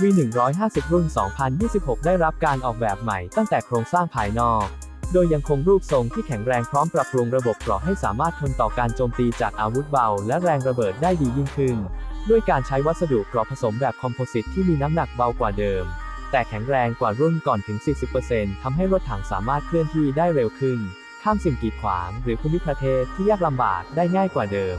V150 รุ่น 2026 ได้รับการออกแบบใหม่ตั้งแต่โครงสร้างภายนอก โดยยังคงรูปทรงที่แข็งแรงพร้อมปรับปรุงระบบเกราะให้สามารถทนต่อการโจมตีจากอาวุธเบา และแรงระเบิดได้ดียิ่งขึ้น ด้วยการใช้วัสดุเกราะผสมแบบคอมโพสิตที่มีน้ำหนักเบากว่าเดิม แต่แข็งแรงกว่ารุ่นก่อนถึง 40%ทำให้รถถังสามารถเคลื่อนที่ได้เร็วขึ้น ข้ามสิ่งกีดขวาง หรือภูมิประเทศที่ยากลำบากได้ง่ายกว่าเดิม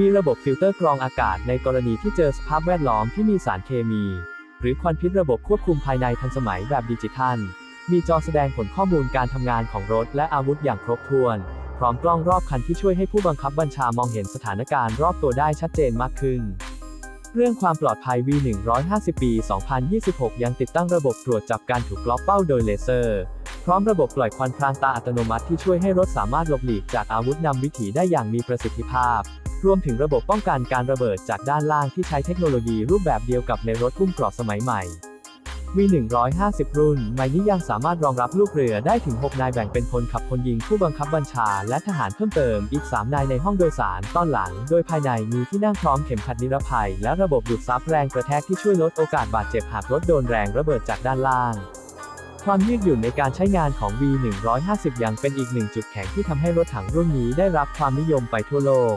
มีระบบฟิลเตอร์กรองอากาศในกรณีที่เจอสภาพแวดล้อมที่มีสารเคมี หรือควันพิษระบบควบคุมภายในทันสมัยแบบดิจิทัล มีจอแสดงผลข้อมูลการทำงานของรถและอาวุธอย่างครบถ้วน พร้อมกล้องรอบคันที่ช่วยให้ผู้บังคับบัญชามองเห็นสถานการณ์รอบตัวได้ชัดเจนมากขึ้น เรื่องความปลอดภัย V150 ปี 2026 ยังติดตั้งระบบตรวจจับการถูกล็อกเป้าโดยเลเซอร์ พร้อมระบบปล่อยควันพรางตาอัตโนมัติที่ช่วยให้รถสามารถหลบหลีกจากอาวุธนำวิถีได้อย่างมีประสิทธิภาพ รวมถึงระบบป้องกันการระเบิดจากด้านล่างที่ใช้เทคโนโลยีรูปแบบเดียวกับในรถพุ่มกราะสมัยใหม่ V150 รุ่นใหม่นี้ยังสามารถรองรับลูกเรือได้ถึง 6 นายแบ่งเป็นพลขับพลยิงผู้บังคับบัญชา และทหารเพิ่มเติมอีก 3 นายในห้องโดยสารต้อนหลัง โดยภายในมีที่นั่งพร้อมเข็มขัดนิรภัย และระบบดูดซับแรงกระแทกที่ช่วยลดโอกาสบาดเจ็บหากรถโดนแรงระเบิดจากด้านล่างความยืดหยุ่นในการใช้งานของ V150 ยังเป็นอีกหนึ่งจุดแข็งที่ทำให้รถถังรุ่นนี้ได้รับความนิยมไปทั่วโลก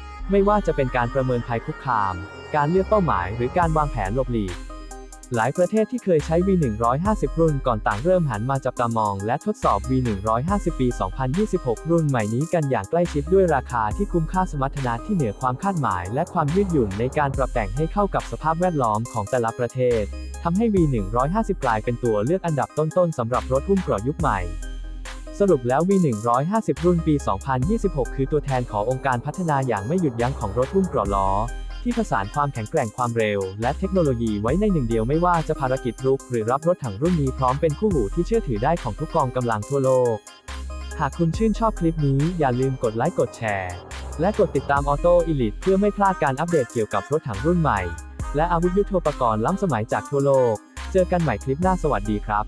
ไม่ว่าจะเป็นการประเมินภัยคุกคาม การเลือกเป้าหมาย หรือการวางแผนหลบหลีก หลายประเทศที่เคยใช้ V150 รุ่นก่อนต่างเริ่มหันมาจับตามอง และทดสอบ V150 ปี 2026 รุ่นใหม่นี้กันอย่างใกล้ชิดด้วยราคาที่คุ้มค่าสมรรถนะที่เหนือความคาดหมาย และความยืดหยุ่นในการปรับแต่งให้เข้ากับสภาพแวดล้อมของแต่ละประเทศทำให้ V150 กลายเป็นตัวเลือกอันดับต้นๆสำหรับรถหุ้มเกราะยุคใหม่ สรุปแล้ว V150 รุ่นปี 2026 คือตัวแทนขององค์การพัฒนาอย่างไม่หยุดยั้งของรถหุ้มกราะล้อ ที่ผสานความแข็งแกร่งความเร็ว และเทคโนโลยีไว้ในหนึ่งเดียวไม่ว่าจะภารกิจรุกหรือรับรถถังรุ่นนี้พร้อมเป็นคู่หูที่เชื่อถือได้ของทุกกองกำลังทั่วโลก หากคุณชื่นชอบคลิปนี้อย่าลืมกดไลค์กดแชร์ และกดติดตามออโต้อิลิทเพื่อไม่พลาดการอัปเดตเกี่ยวกับรถถังรุ่นใหม่ และอาวุธยุทโธปกรณ์ล้ำสมัยจากทั่วโลก เจอกันใหม่คลิปหน้าสวัสดีครับ